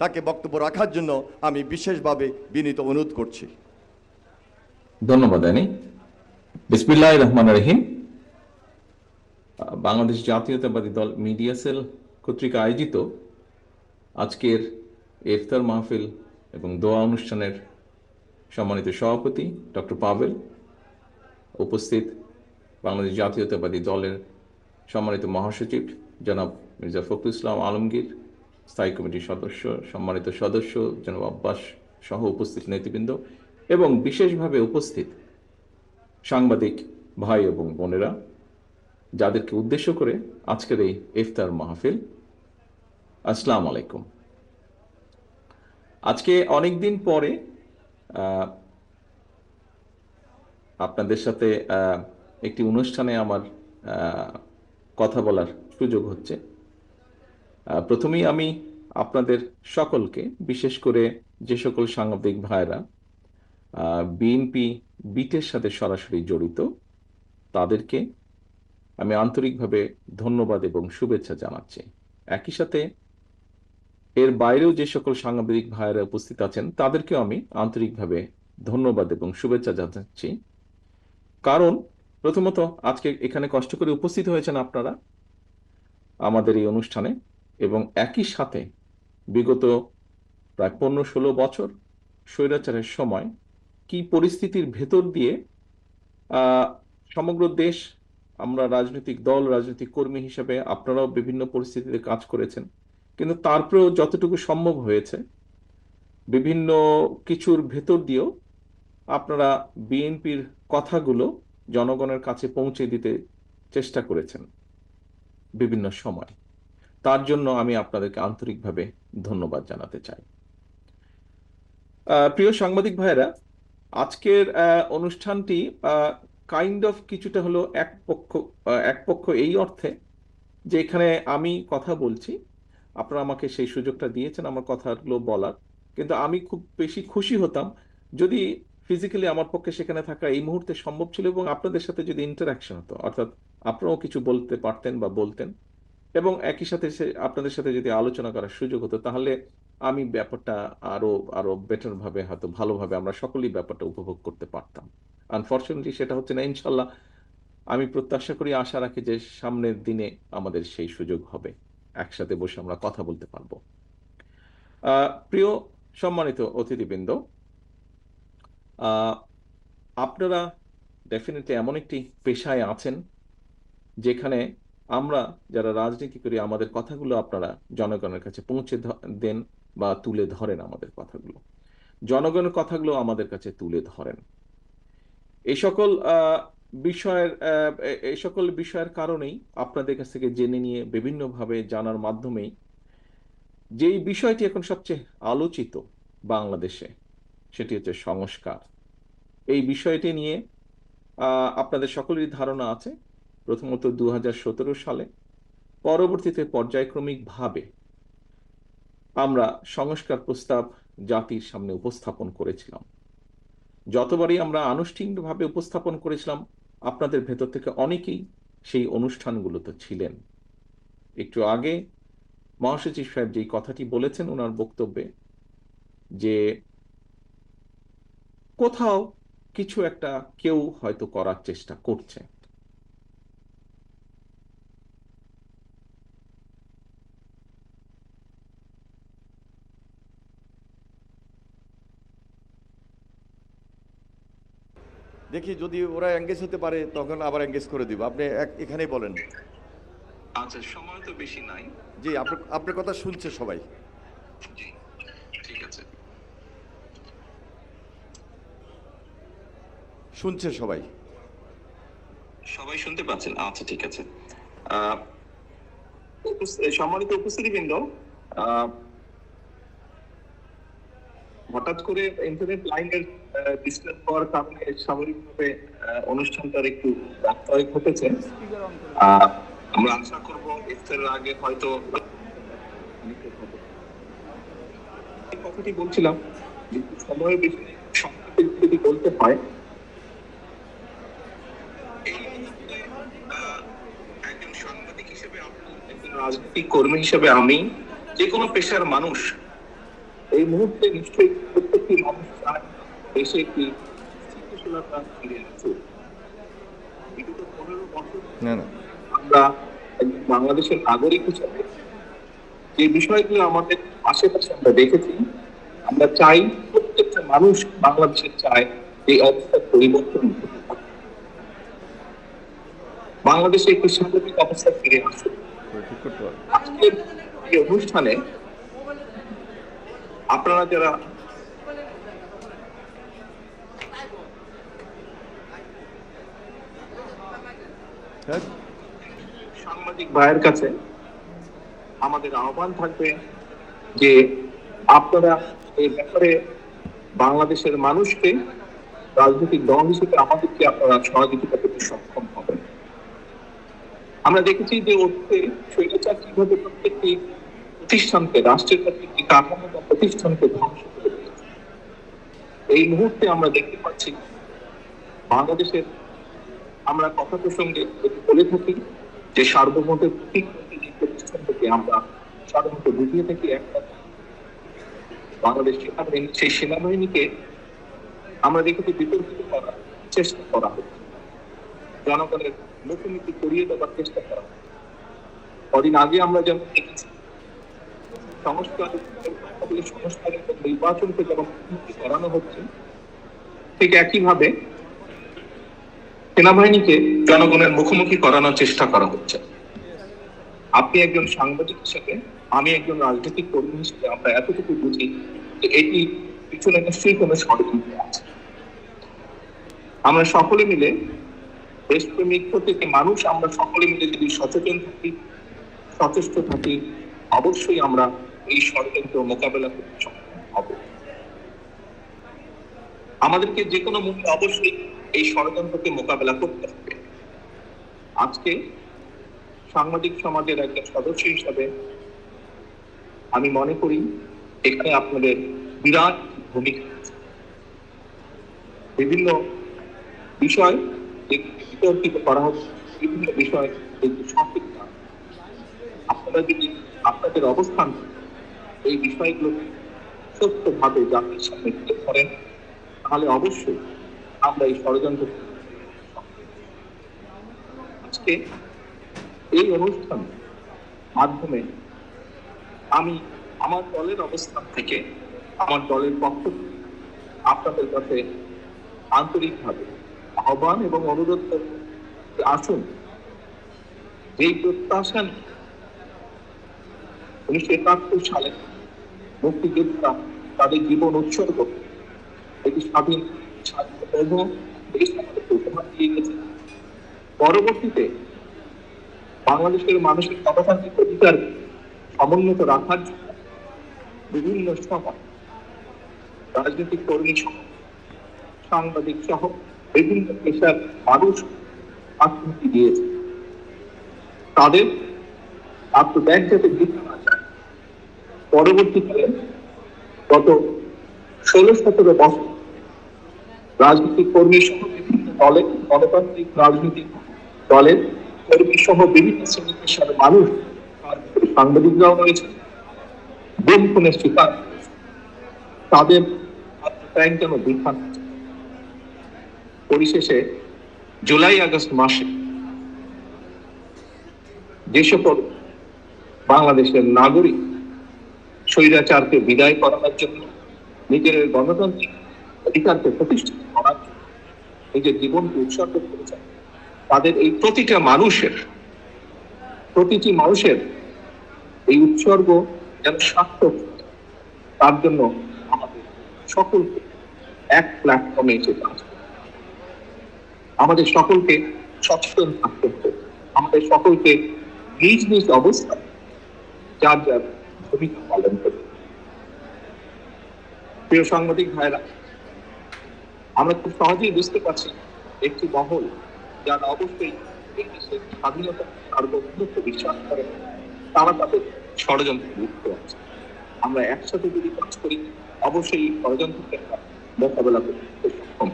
তাকে বক্তব্য রাখার জন্য আমি বিশেষভাবে বিনীত অনুরোধ করছি। ধন্যবাদ বিসমিল্লাহ রহমান রহিম। বাংলাদেশ জাতীয়তাবাদী দল মিডিয়া সেল কর্তৃক আয়োজিত আজকের ইফতার মাহফিল এবং দোয়া অনুষ্ঠানের সম্মানিত সভাপতি ডক্টর পাভেল উপস্থিত বাংলাদেশ জাতীয়তাবাদী দলের সম্মানিত মহাসচিব জনাব মির্জা ফখরুল ইসলাম আলমগীর স্থায়ী কমিটির সদস্য, সম্মানিত সদস্য, জনাব আব্বাস সহ উপস্থিত নেতৃবৃন্দ এবং বিশেষভাবে উপস্থিত সাংবাদিক ভাই এবং বোনেরা, যাদেরকে উদ্দেশ্য করে আজকের এই ইফতার মাহফিল। আসসালাম আলাইকুম। আজকে অনেকদিন পরে আপনাদের সাথে একটি অনুষ্ঠানে আমার কথা বলার সুযোগ হচ্ছে। প্রথমেই আমি আপনাদের সকলকে, বিশেষ করে যে সকল সাংবাদিক ভাইরা বিএনপি বিটের সাথে সরাসরি জড়িত, তাদেরকে আমি আন্তরিকভাবে ধন্যবাদ এবং শুভেচ্ছা জানাচ্ছি। একই সাথে এর বাইরেও যে সকল সাংবাদিক ভাইয়েরা উপস্থিত আছেন, তাদেরকেও আমি আন্তরিকভাবে ধন্যবাদ এবং শুভেচ্ছা জানাচ্ছি। কারণ প্রথমত আজকে এখানে কষ্ট করে উপস্থিত হয়েছেন আপনারা, আমাদের এই অনুষ্ঠানে। এবং একই সাথে বিগত প্রায় পনেরো ষোলো বছর স্বৈরাচারের সময় কি পরিস্থিতির ভেতর দিয়ে সমগ্র দেশ আমরা রাজনৈতিক দল, রাজনৈতিক কর্মী হিসেবে আপনারাও বিভিন্ন পরিস্থিতিতে কাজ করেছেন, কিন্তু তারপরেও যতটুকু সম্ভব হয়েছে, বিভিন্ন কিছুর ভেতর দিয়েও আপনারা বিএনপির কথাগুলো জনগণের কাছে পৌঁছে দিতে চেষ্টা করেছেন বিভিন্ন সময়। তার জন্য আমি আপনাদেরকে আন্তরিকভাবে ধন্যবাদ জানাতে চাই। প্রিয় সাংবাদিক ভাইয়েরা, আজকের অনুষ্ঠানটি কাইন্ড অফ কিছুটা হলো এক পক্ষ এক পক্ষ এই অর্থে যে এখানে আমি কথা বলছি, আপনারা আমাকে সেই সুযোগটা দিয়েছেন আমার কথাগুলো বলার, কিন্তু আমি খুব বেশি খুশি হতাম যদি ফিজিক্যালি আমার পক্ষে সেখানে থাকা এই মুহূর্তে সম্ভব ছিল এবং আপনাদের সাথে যদি ইন্টারাকশন হতো, অর্থাৎ আপনারাও কিছু বলতে পারতেন বা বলতেন। এবং একই সাথে আপনাদের সাথে যদি আলোচনা করার সুযোগ হতো, তাহলে আমি ব্যাপারটা আরও আরও বেটার ভাবে হয়তো ভালোভাবে আমরা সকলেই ব্যাপারটা উপভোগ করতে পারতাম। আনফর্চুনেটলি সেটা হচ্ছে না ইনশাল্লাহ আমি প্রত্যাশা করি, আশা রাখি যে সামনের দিনে আমাদের সেই সুযোগ হবে। একসাথে বসে আমরা কথা বলতে পারব। প্রিয় সম্মানিত অতিথিবৃন্দ আপনারা ডেফিনেটলি এমন একটি পেশায় আছেন যেখানে আমরা যারা রাজনীতি করি, আমাদের কথাগুলো আপনারা জনগণের কাছে পৌঁছে দেন বা তুলে ধরেন আমাদের কথাগুলো। জনগণের কথাগুলো আমাদের কাছে তুলে ধরেন। এই সকল বিষয়ের এই সকল বিষয়ের কারণেই আপনাদের কাছ থেকে জেনে নিয়ে বিভিন্নভাবে জানার মাধ্যমেই যেই বিষয়টি এখন সবচেয়ে আলোচিত বাংলাদেশে, সেটি হচ্ছে সংস্কার। এই বিষয়টি নিয়ে আপনাদের সকলেরই ধারণা আছে। প্রথমত দু হাজার সতেরো সালে, পরবর্তীতে পর্যায়ক্রমিকভাবে আমরা সংস্কার প্রস্তাব জাতির সামনে উপস্থাপন করেছিলাম। যতবারই আমরা আনুষ্ঠানিকভাবে উপস্থাপন করেছিলাম, আপনাদের ভেতর থেকে অনেকেই সেই অনুষ্ঠানগুলোতে ছিলেন। একটু আগে মহাসচিব সাহেব যেই কথাটি বলেছেন ওনার বক্তব্যে যে কোথাও কিছু একটা কেউ হয়তো করার চেষ্টা করছে। দেখি যদি ওরা এঙ্গেজ হতে পারে তখন আবার এঙ্গেজ করে দিব। আপনি এখানেই বলেন। আচ্ছা সময় তো বেশি নাই। জি আপনার আপনার কথা শুনছে সবাই। জি ঠিক আছে। শুনছে সবাই। সবাই শুনতে পাচ্ছেন? আচ্ছা ঠিক আছে। সম্মানিত উপস্থিতিবৃন্দ হঠাৎ করে ইন্টারনেট লাইনের স্বাভাবিকভাবে অনুষ্ঠানটার একটু আমরা আশা ইফতারের আগে হয়তো কথাটি বলছিলাম যে সময়ের বেশি সংক্ষেপে যদি বলতে হয় সাংবাদিক হিসেবে রাজনৈতিক কর্মী হিসেবে আমি যে কোনো পেশার মানুষ, এই মুহূর্তে নিশ্চয়ই প্রত্যেকটি মানুষ দেশে একটি স্থিতিশীলতা ফিরে বিগত পনেরো বছর আমরা বাংলাদেশের নাগরিক হিসেবে যে বিষয়গুলো আমাদের আশেপাশে আমরা দেখেছি আমরা চাই প্রত্যেকটা মানুষ বাংলাদেশের চায় এই অবস্থার পরিবর্তন। বাংলাদেশে একটি স্বাভাবিক অবস্থা ফিরে আসুক। আজকের এই অনুষ্ঠানে আপনারা যারা সাংবাদিক ভাইয়ের কাছে আমাদের আহ্বান থাকবে যে আপনারা এই ব্যাপারে বাংলাদেশের মানুষকে রাজনৈতিক দল হিসেবে আমাদেরকে আপনারা সহযোগিতা করতে সক্ষম হবেন। আমরা দেখেছি যে অতীতে স্বৈরাচার কীভাবে প্রত্যেকটি প্রতিষ্ঠানকে, রাষ্ট্রের প্রত্যেকটি কাঠামো বা প্রতিষ্ঠানকে ধ্বংস করে এই মুহূর্তে আমরা দেখতে পাচ্ছি বাংলাদেশের আমরা কথা প্রসঙ্গে বলে থাকি যে যে প্রতিষ্ঠান থেকে আমরা সাধারণত বুঝিয়ে থাকি একটা বাংলাদেশ সেনাবাহিনী সেই সেনাবাহিনীকে আমরা দেখেছি বিতর্কিত করার চেষ্টা করা হচ্ছে। জনগণের মুখোমুখি করিয়ে দেওয়ার চেষ্টা করা হচ্ছে। কদিন আগে আমরা যেমন দেখেছি, সংস্কার বলে সংস্কার এবং নির্বাচনকে যেমন করানো হচ্ছে, ঠিক একইভাবে সেনাবাহিনীকে জনগণের মুখোমুখি করানোর চেষ্টা করা হচ্ছে। আপনি একজন সাংবাদিক হিসেবে, আমি একজন রাজনৈতিক কর্মী হিসেবে, আমরা এতটুকু বুঝি যে এটি পিছনে নিশ্চয়ই কোনো ষড়যন্ত্র আছে। আমরা সকলে মিলে, দেশপ্রেমিক প্রত্যেকটি মানুষ, আমরা সকলে মিলে যদি সচেতন থাকি, সচেষ্ট থাকি, অবশ্যই আমরা এই ষড়যন্ত্র মোকাবেলা করতে সক্ষম হব। আমাদেরকে যে কোনো মূল্যে অবশ্যই এই ষড়যন্ত্রকে মোকাবেলা করতে হবে। আজকে সাংবাদিক সমাজের একজন সদস্য হিসাবে আমি মনে করি এখানে আপনাদের বিরাট ভূমিকা বিভিন্ন বিষয় বিতর্কিত করা হচ্ছে, বিভিন্ন বিষয় সঠিক না আপনারা যদি আপনাদের অবস্থান এই বিষয়গুলো সত্যভাবে জাতির সামনে তুলে ধরেন, তাহলে অবশ্যই আমরা এই ষড়যন্ত্র আজকে এই অনুষ্ঠান মাধ্যমে আমি আমার দলের অবস্থান থেকে, আমার দলের পক্ষ আপনাদের কাছে আন্তরিকভাবে আহ্বান এবং অনুরোধ করব আসুন যেই প্রত্যাশা উনিশশো একাত্তর সালে মুক্তিযোদ্ধা তাদের জীবন উৎসর্গ একটি স্বাধীন পরবর্তীতে বাংলাদেশের মানুষের গণতান্ত্রিক অধিকার সমুন্নত রাখার জন্য বিভিন্ন সময় রাজনৈতিক কর্মী সহ সাংবাদিক সহ বিভিন্ন পেশার মানুষ আত্মহত্যা দিয়েছে। তাদের আত্মত্যাগ যাতে বৃথা না যায়। পরবর্তীকালে গত ষোলো সতেরো বছর রাজনৈতিক কর্মী সহ বিভিন্ন দলের গণতান্ত্রিক রাজনৈতিক দলের কর্মী সহ বিভিন্ন শ্রেণি পেশার মানুষ সাংবাদিকরাও রয়েছে গুম খুনের শিকার তাদের আত্মত্যাগ যেন যায়। পরিশেষে জুলাই আগস্ট মাসে যে সকল বাংলাদেশের নাগরিক স্বৈরাচারকে বিদায় করানোর জন্য নিজের গণতান্ত্রিক অধিকারকে প্রতিষ্ঠিত করার নিজের জীবনকে উৎসর্গ করেছেন তাদের এই প্রতিটা মানুষের, প্রতিটি মানুষের এই উৎসর্গ যেন সার্থক তার জন্য আমাদের সকলকে এক প্ল্যাটফর্মে এসে কাজ আমাদের সকলকে সচেতন থাকতে হবে। আমাদের সকলকে নিজ নিজ অবস্থায় যার যার ভূমিকা পালন করতে হবে। প্রিয় সাংবাদিক ভাইরা আমরা খুব সহজেই বুঝতে পারছি একটি মহল যারা অবশ্যই এই দেশের স্বাধীনতা সার্বভৌমত্ব বিশ্বাস করে। তারা তাদের ষড়যন্ত্রে লিপ্ত আছে। আমরা একসাথে যদি কাজ করি, অবশ্যই ষড়যন্ত্রকে মোকাবেলা করতে সক্ষম।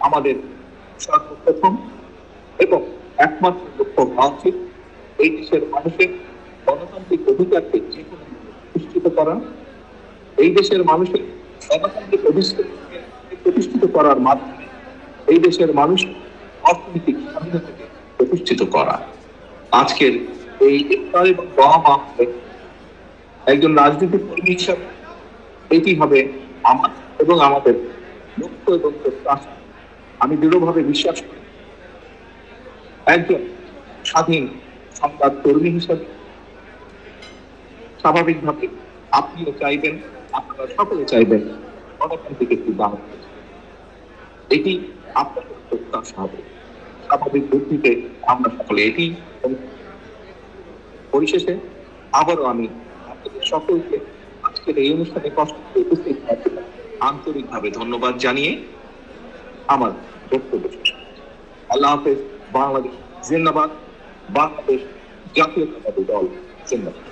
আমাদের সর্বপ্রথম এবং একমাত্র লক্ষ্য হওয়া উচিত এই দেশের মানুষের গণতান্ত্রিক অধিকারকে যে কোনো করা। এই দেশের মানুষের গণতান্ত্রিক অধিষ্ঠানকে প্রতিষ্ঠিত করার মাধ্যমে এই দেশের মানুষ অর্থনৈতিক স্বাধীনতাকে প্রতিষ্ঠিত করা। আজকের এই ইফতার এবং একজন রাজনৈতিক কর্মী হিসাবে এটি হবে আমার এবং আমাদের লক্ষ্য এবং প্রত্যাশা। আমি দৃঢ়ভাবে বিশ্বাস করি একজন স্বাধীন সংবাদ কর্মী হিসাবে স্বাভাবিকভাবে আপনিও চাইবেন, আপনারা সকলে চাইবেন গণতান্ত্রিক একটি বাংলাদেশ। এটি আপনাদের প্রত্যাশা হবে। স্বাভাবিক বুদ্ধিতে আমরা সকলে এটি পরিশেষে আবারও আমি সকলকে আজকের এই অনুষ্ঠানে কষ্ট উপস্থিত আন্তরিকভাবে ধন্যবাদ জানিয়ে আমার বক্তব্য আল্লাহ হাফেজ, বাংলাদেশ জিন্দাবাদ, বাংলাদেশ জাতীয়তাবাদী দল জিন্দাবাদ।